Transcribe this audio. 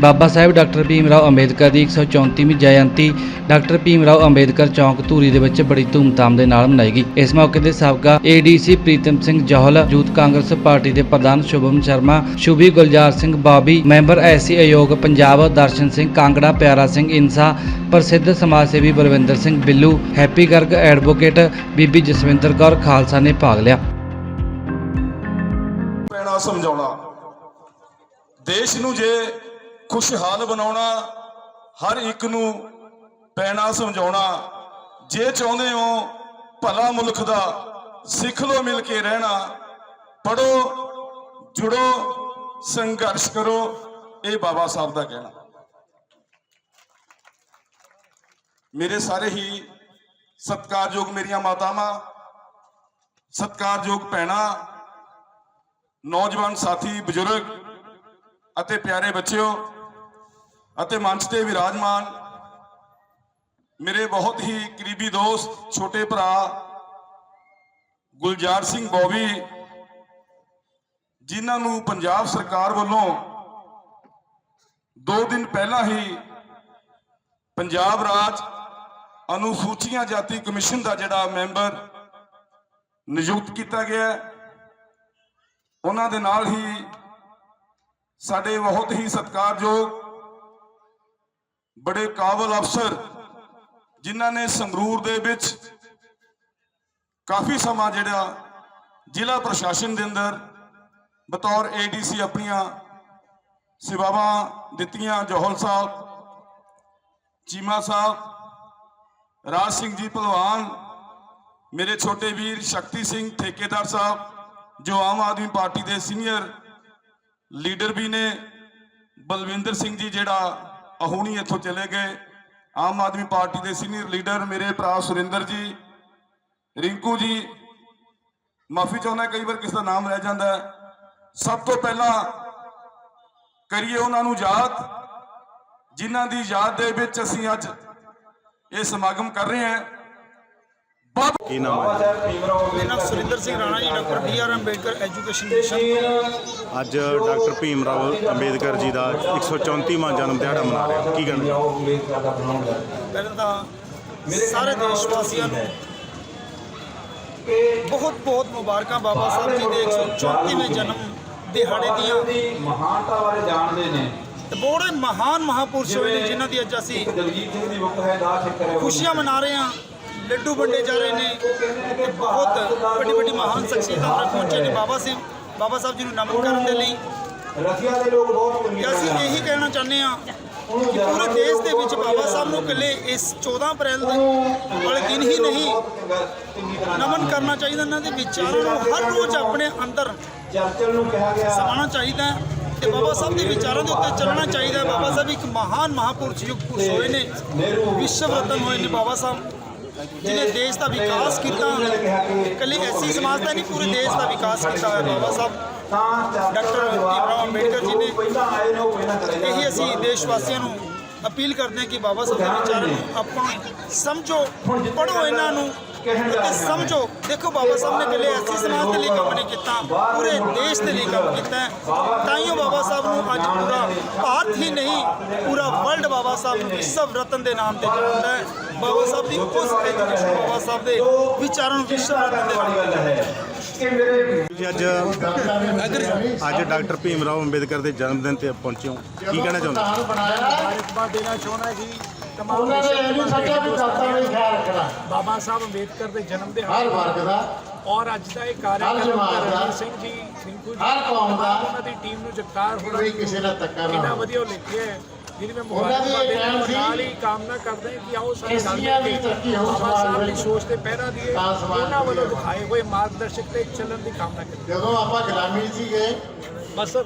ਬਾਬਾ ਸਾਹਿਬ doctor Bhim Rao Ambedkar ਦੀ 134ਵੀਂ ਜਯੰਤੀ doctor Bhim Rao Ambedkar ਚੌਂਕ ਧੂਰੀ ਦੇ ਵਿੱਚ ਬੜੀ ਧੂਮਧਾਮ ਦੇ ਨਾਲ ਮਨਾਈ ਗਈ। ਇਸ ਮੌਕੇ ਤੇ ਸਾਬਕਾ ADC Pritam Singh Johal, youth Congress party ਦੇ ਪ੍ਰਧਾਨ ਸ਼ੁਭਮ ਸ਼ਰਮਾ, ਸ਼ੁਭੀ ਗੁਲਜ਼ਾਰ ਸਿੰਘ ਬਾਬੀ, ਮੈਂਬਰ ਐਸੀ ਆਯੋਗ ਪੰਜਾਬ ਦਰਸ਼ਨ ਸਿੰਘ ਕਾਂਗੜਾ, ਪਿਆਰਾ ਸਿੰਘ ਇਨਸਾ, ਪ੍ਰਸਿੱਧ ਸਮਾਜ ਸੇਵੀ ਬਲਵਿੰਦਰ ਸਿੰਘ ਬਿੱਲੂ, ਹੈਪੀ ਗਰਗ ਐਡਵੋਕੇਟ ਬੀਬੀ ਜਸਵਿੰਦਰ ਕੌਰ ਖਾਲਸਾ ਨੇ ਭਾਗ ਲਿਆ। ਪੈਣਾ ਸਮਝਾਉਣਾ, ਦੇਸ਼ ਨੂੰ ਜੇ ਖੁਸ਼ਹਾਲ ਬਣਾਉਣਾ, ਹਰ ਇੱਕ ਨੂੰ ਪੈਣਾ ਸਮਝਾਉਣਾ। ਜੇ ਚਾਹੁੰਦੇ ਹੋ ਭਲਾ ਮੁਲਕ ਦਾ, ਸਿੱਖ ਲੋ ਮਿਲ ਕੇ ਰਹਿਣਾ। ਪੜੋ ਜੁੜੋ, ਸੰਘਰਸ਼ ਕਰੋ, ਇਹ ਬਾਬਾ ਸਾਹਿਬ ਦਾ ਕਹਿਣਾ। ਮੇਰੇ ਸਾਰੇ ਹੀ ਸਤਿਕਾਰਯੋਗ ਮੇਰੀਆਂ ਮਾਤਾਵਾਂ, ਸਤਿਕਾਰਯੋਗ ਭੈਣਾਂ, ਨੌਜਵਾਨ ਸਾਥੀ, ਬਜ਼ੁਰਗ ਅਤੇ ਪਿਆਰੇ ਬੱਚਿਓ ਅਤੇ ਮੰਚ ਤੇ ਵਿਰਾਜਮਾਨ ਮੇਰੇ ਬਹੁਤ ਹੀ ਕਰੀਬੀ ਦੋਸਤ, ਛੋਟੇ ਭਰਾ ਗੁਲਜ਼ਾਰ ਸਿੰਘ ਬੋਵੀ, ਜਿਨ੍ਹਾਂ ਨੂੰ ਪੰਜਾਬ ਸਰਕਾਰ ਵੱਲੋਂ 2 ਦਿਨ ਪਹਿਲਾਂ ਹੀ ਪੰਜਾਬ ਰਾਜ ਅਨੁਸੂਚੀਆਂ ਜਾਤੀ ਕਮਿਸ਼ਨ ਦਾ ਜਿਹੜਾ ਮੈਂਬਰ ਨਿਯੁਕਤ ਕੀਤਾ ਗਿਆ ਉਹਨਾਂ ਦੇ ਨਾਲ ਹੀ ਸਾਡੇ ਬਹੁਤ ਹੀ ਸਤਿਕਾਰਯੋਗ ਬੜੇ ਕਾਬਲ ਅਫਸਰ ਜਿਨ੍ਹਾਂ ਨੇ ਸੰਗਰੂਰ ਦੇ ਵਿੱਚ ਕਾਫੀ ਸਮਾਂ ਜਿਹੜਾ ਜ਼ਿਲ੍ਹਾ ਪ੍ਰਸ਼ਾਸਨ ਦੇ ਅੰਦਰ ਬਤੌਰ ਏਡੀਸੀ ਆਪਣੀਆਂ ਸੇਵਾਵਾਂ ਦਿੱਤੀਆਂ, ਜੋਹਲ ਸਾਹਿਬ, ਚੀਮਾ ਸਾਹਿਬ, ਰਾਜ ਸਿੰਘ ਜੀ ਭਲਵਾਨ, ਮੇਰੇ ਛੋਟੇ ਵੀਰ ਸ਼ਕਤੀ ਸਿੰਘ ਠੇਕੇਦਾਰ ਸਾਹਿਬ, ਜੋ ਆਮ ਆਦਮੀ ਪਾਰਟੀ ਦੇ ਸੀਨੀਅਰ ਲੀਡਰ ਵੀ ਨੇ, ਬਲਵਿੰਦਰ ਸਿੰਘ ਜੀ ਜਿਹੜਾ ਅਹੁਣੀ ਇੱਥੋਂ ਚਲੇ ਗਏ। ਆਮ ਆਦਮੀ ਪਾਰਟੀ ਦੇ ਸੀਨੀਅਰ ਲੀਡਰ ਮੇਰੇ ਭਰਾ ਸੁਰਿੰਦਰ ਜੀ, ਰਿੰਕੂ ਜੀ, ਮਾਫੀ ਚਾਹੁੰਦਾ ਕਈ ਵਾਰ ਕਿਸ ਦਾ ਨਾਮ ਰਹਿ ਜਾਂਦਾ ਸਭ ਤੋਂ ਪਹਿਲਾਂ ਕਰੀਏ ਉਹਨਾਂ ਨੂੰ ਯਾਦ, ਜਿਨ੍ਹਾਂ ਦੀ ਯਾਦ ਦੇ ਵਿੱਚ ਅਸੀਂ ਅੱਜ ਇਹ ਸਮਾਗਮ ਕਰ ਰਹੇ ਹਾਂ। ਕੀ ਨਾਮ ਹੈ? ਮੇਰਾ ਨਾਮ Surinder Singh Rana ji doctor B R Ambedkar education mission. ਅੱਜ ਡਾਕਟਰ ਭੀਮ ਰਾਓ ਅੰਬੇਦਕਰ ਜੀ ਦਾ 134ਵਾਂ ਜਨਮ ਦਿਹਾੜਾ ਮਨਾ ਰਹੇ। ਹਾਂ ਕੀ ਚਾਹੋਗੇ? ਪਹਿਲਾਂ ਤਾਂ ਸਾਰੇ ਦੇਸ਼ ਵਾਸੀਆਂ ਨੂੰ ਬਹੁਤ ਬਹੁਤ ਮੁਬਾਰਕਾਂ ਬਾਬਾ ਸਾਹਿਬ ਜੀ ਦੇ 134ਵੇਂ ਜਨਮ ਦਿਹਾੜੇ ਦੀਆਂ। ਮਹਾਨਤਾ ਬਾਰੇ ਜਾਣਦੇ ਨੇ। ਤੇ ਬੜੇ ਮਹਾਨ ਮਹਾਪੁਰਸ਼ ਹੋਏ ਨੇ ਜਿਨ੍ਹਾਂ ਦੀ ਅੱਜ ਅਸੀਂ ਦਲਜੀਤ ਸਿੰਘ ਦੀ ਬੁੱਕ ਹੈ ਦਾ ਖੁਸ਼ੀਆਂ ਮਨਾ ਰਹੇ ਹਾਂ। ਲੱਡੂ ਵੰਡੇ ਜਾ ਰਹੇ ਨੇ ਤੇ ਬਹੁਤ ਵੱਡੀ ਵੱਡੀ ਮਹਾਨ ਸ਼ਖਸੀਅਤਾਂ ਤੱਕ ਪਹੁੰਚੇ ਨੇ ਬਾਬਾ ਸਿੰਘ ਬਾਬਾ ਸਾਹਿਬ ਜੀ ਨੂੰ ਨਮਨ ਕਰਨ ਦੇ ਲਈ। ਰਸੀਆ ਦੇ ਲੋਕ ਬਹੁਤ ਤੇ ਅਸੀਂ ਇਹੀ ਕਹਿਣਾ ਚਾਹੁੰਦੇ ਹਾਂ ਕਿ ਪੂਰੇ ਦੇਸ਼ ਦੇ ਵਿੱਚ ਬਾਬਾ ਸਾਹਿਬ ਨੂੰ ਇਕੱਲੇ ਇਸ 14 ਅਪ੍ਰੈਲ ਦੇ ਵਾਲੇ ਦਿਨ ਹੀ ਨਹੀਂ ਨਮਨ ਕਰਨਾ ਚਾਹੀਦਾ ਇਹਨਾਂ ਦੇ ਵਿਚਾਰਾਂ ਨੂੰ ਹਰ ਰੋਜ਼ ਆਪਣੇ ਅੰਦਰ ਚਰਚਲ ਨੂੰ ਕਿਹਾ ਗਿਆ। ਸਮਾਉਣਾ ਚਾਹੀਦਾ ਤੇ ਬਾਬਾ ਸਾਹਿਬ ਦੇ ਵਿਚਾਰਾਂ ਦੇ ਉੱਤੇ ਚੱਲਣਾ ਚਾਹੀਦਾ ਬਾਬਾ ਸਾਹਿਬ ਇੱਕ ਮਹਾਨ ਮਹਾਪੁਰਸ਼ ਯੁੱਗ ਪੁਰਸ਼ ਹੋਏ ਨੇ ਵਿਸ਼ਵ ਰਤਨ ਹੋਏ ਨੇ ਬਾਬਾ ਸਾਹਿਬ। ਜਿਹਨੇ ਦੇਸ਼ ਦਾ ਵਿਕਾਸ ਕੀਤਾ, ਇਕੱਲੇ ਐਸੀ ਸਮਾਜ ਦਾ ਨਹੀਂ, ਪੂਰੇ ਦੇਸ਼ ਦਾ ਵਿਕਾਸ ਕੀਤਾ ਹੋਇਆ ਬਾਬਾ ਸਾਹਿਬ। ਡਾਕਟਰ ਭੀਮਰਾਓ ਅੰਬੇਡਕਰ ਜੀ ਨੇ ਇਹੀ ਅਸੀਂ ਦੇਸ਼ ਵਾਸੀਆਂ ਨੂੰ ਅਪੀਲ ਕਰਦੇ ਹਾਂ ਕਿ ਬਾਬਾ ਸਾਹਿਬ ਦੇ ਵਿਚਾਰਾਂ ਨੂੰ ਆਪਾਂ ਸਮਝੋ ਪੜੋ ਇਹਨਾਂ ਨੂੰ। ਤੇ ਸਮਝੋ ਦੇਖੋ ਬਾਬਾ ਸਾਹਿਬ ਨੇ ਇਕੱਲੇ ਐਸੀ ਸਮਾਜ ਦੇ ਲਈ ਕੰਮ ਨਹੀਂ ਕੀਤਾ ਪੂਰੇ ਦੇਸ਼ ਦੇ ਲਈ ਕੰਮ ਕੀਤਾ ਹੈ। ਤਾਂ ਹੀ ਉਹ ਬਾਬਾ ਸਾਹਿਬ ਨੂੰ ਅੱਜ ਪੂਰਾ ਭਾਰਤ ਹੀ ਨਹੀਂ ਪੂਰਾ ਵਰਲਡ ਬਾਬਾ ਸਾਹਿਬ ਨੂੰ ਵਿਸ਼ਵ ਰਤਨ ਦੇ ਨਾਮ ਤੇ ਜਾਣਦਾ ਹੈ। ਬਾਬਾ ਸਾਹਿਬ ਦੀ ਉਸ ਐਜੂਕੇਸ਼ਨ ਬਾਬਾ ਸਾਹਿਬ ਦੇ ਵਿਚਾਰਾਂ ਨੂੰ ਵਿਸ਼ਵ ਰਤਨ ਦੇ ਨਾਮ ਤੇ ਹੈ। ਅੱਜ ਅੱਜ ਡਾਕਟਰ ਭੀਮ ਰਾਓ ਅੰਬੇਦਕਰ ਦੇ ਜਨਮ ਦਿਨ ਤੇ ਪਹੁੰਚੇ ਹੋ। ਕੀ ਕਹਿਣਾ ਚਾਹੁੰਦੇ ਮੁਬਾਰਕਬਾਦ ਦੇਣਾ ਚਾਹੁੰਦਾ ਜੀ। ਉਹਨਾਂ ਨੇ ਇਹ ਨਹੀਂ ਸੋਚਿਆ ਵੀ ਦਾਤਾ ਨੇ ਖਿਆਲ ਰੱਖਣਾ। ਬਾਬਾ ਸਾਹਿਬ ਅੰਬੇਦਕਰ ਦੇ ਜਨਮ ਦੇ ਹਰ ਵਰਗ ਦਾ। ਔਰ ਅੱਜ ਦਾ ਇਹ ਕਾਰਜਕ੍ਰਮ ਰਣਜੀਤ ਸਿੰਘ ਜੀ ਰਿੰਕੂ ਜੀ ਹਰ ਕੌਮ ਦਾ। ਉਹਨਾਂ ਦੀ ਟੀਮ ਨੂੰ ਜਗਤਾਰ ਹੋਣਾ ਕਿਸੇ ਦਾ ਤੱਕਾ ਨਾ ਕਿੰਨਾ ਵਧੀਆ ਉਹ ਲਿਖਿਆ ਹੈ ਜਿਹਦੀ ਮੈਂ ਮੁਬਾਰਕਬਾਦ ਦੇਣਾ ਔਰ ਨਾਲ ਹੀ ਕਾਮਨਾ ਕਰਦੇ ਹਾਂ ਕਿ ਆਓ ਸਾਰੇ ਰਲ ਮਿਲ ਕੇ ਬਾਬਾ ਸਾਹਿਬ ਦੀ ਸੋਚ ਤੇ ਪਹਿਰਾ ਦੀਏ ਉਹਨਾਂ ਵੱਲੋਂ ਦਿਖਾਏ ਹੋਏ ਮਾਰਗਦਰਸ਼ਕ ਤੇ ਚੱਲਣ ਦੀ ਕਾਮਨਾ ਕਰੀਏ ਜਦੋਂ ਆਪਾਂ ਗੁਲਾਮੀ ਸੀਗੇ ਬਸ ਸਰ।